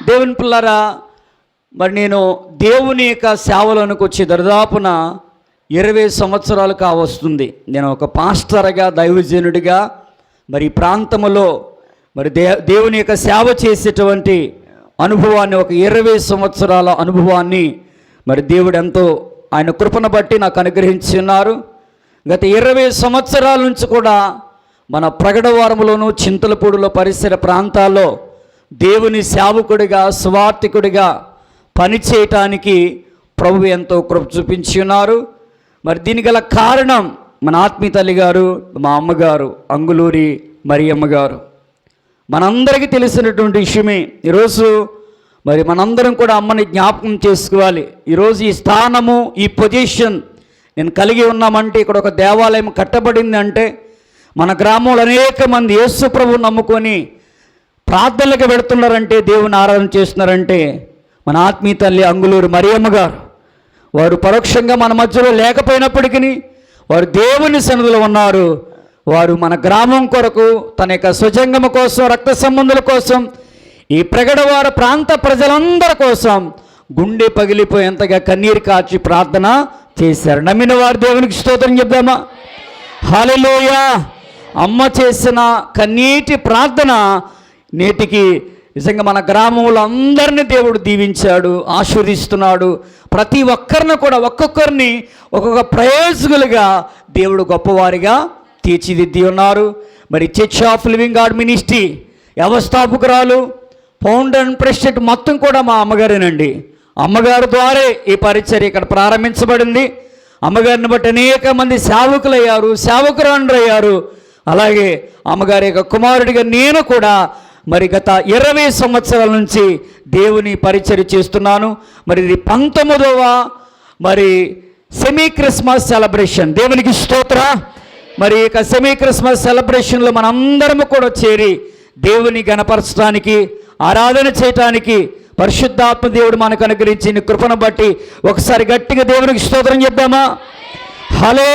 దేవుని పిల్లరా మరి నేను దేవుని యొక్క సేవలోనికి వచ్చి దరిదాపున ఇరవై సంవత్సరాలు కావస్తుంది. నేను ఒక పాస్టర్గా దైవజనుడిగా మరి ప్రాంతంలో ప్రాంతములో మరి దే దేవుని యొక్క సేవ చేసేటువంటి అనుభవాన్ని ఒక ఇరవై సంవత్సరాల అనుభవాన్ని మరి దేవుడు ఎంతో ఆయన కృపను బట్టి నాకు అనుగ్రహించున్నారు గత ఇరవై సంవత్సరాల నుంచి కూడా మన ప్రగడవారంలోను చింతలపూడిలో పరిసర ప్రాంతాల్లో దేవుని సేవకుడిగా స్వార్థికుడిగా పనిచేయటానికి ప్రభు ఎంతో కృప చూపించి ఉన్నారు. మరి దీనికి గల కారణం మన ఆత్మీయ తల్లి గారు మా అమ్మగారు అంగులూరి మరియమ్మ గారు. మనందరికీ తెలిసినటువంటి విషయమే ఈరోజు మరి మనందరం కూడా అమ్మని జ్ఞాపకం చేసుకోవాలి. ఈరోజు ఈ స్థానము ఈ పొజిషన్ నేను కలిగి ఉన్నామంటే ఇక్కడ ఒక దేవాలయం కట్టబడింది అంటే మన గ్రామంలో అనేక మంది యేసు ప్రభు నమ్ముకొని ప్రార్థనలకు పెడుతున్నారంటే దేవుని ఆరాధన చేస్తున్నారంటే మన ఆత్మీయ తల్లి అంగులూరు మరియమ్మ గారు వారు పరోక్షంగా మన మధ్యలో లేకపోయినప్పటికీ వారు దేవుని సన్నిధిలో ఉన్నారు. వారు మన గ్రామం కొరకు తన యొక్క స్వజంగమ కోసం రక్త సంబంధుల కోసం ఈ ప్రగడవార ప్రాంత ప్రజలందరి కోసం గుండె పగిలిపోయేంతగా కన్నీరు కాచి ప్రార్థన చేశారు. నమ్మిన వారు దేవునికి స్తోత్రం చెప్దామా? హాలెలూయ అమ్మ చేసిన కన్నీటి ప్రార్థన నేటికి నిజంగా మన గ్రామంలో అందరినీ దేవుడు దీవించాడు ఆశీర్దిస్తున్నాడు ప్రతి ఒక్కరిని కూడా ఒక్కొక్కరిని ఒక్కొక్క ప్రయోజకులుగా దేవుడు గొప్పవారిగా తీర్చిదిద్ది ఉన్నారు. మరి church of living God ministry వ్యవస్థాపకురాలు founder and president మొత్తం కూడా మా అమ్మగారేనండి. అమ్మగారు ద్వారే ఈ పరిచర్య ఇక్కడ ప్రారంభించబడింది. అమ్మగారిని బట్టి అనేక మంది సేవకులయ్యారు సేవకురాండ్రు అయ్యారు అలాగే అమ్మగారి యొక్క కుమారుడిగా నేను కూడా మరి గత ఇరవై సంవత్సరాల నుంచి దేవుని పరిచయం చేస్తున్నాను. మరి ఇది పంతొమ్మిదవ మరి సెమీ క్రిస్మస్ సెలబ్రేషన్ దేవునికి స్తోత్ర. మరి ఇక సెమీ క్రిస్మస్ సెలబ్రేషన్లో మనందరము కూడా చేరి దేవుని గణపరచడానికి ఆరాధన చేయటానికి పరిశుద్ధాత్మ దేవుడు మనకు అనుగ్రహించిన కృపను బట్టి ఒకసారి గట్టిగా దేవునికి స్తోత్రం చెప్దామా? హలో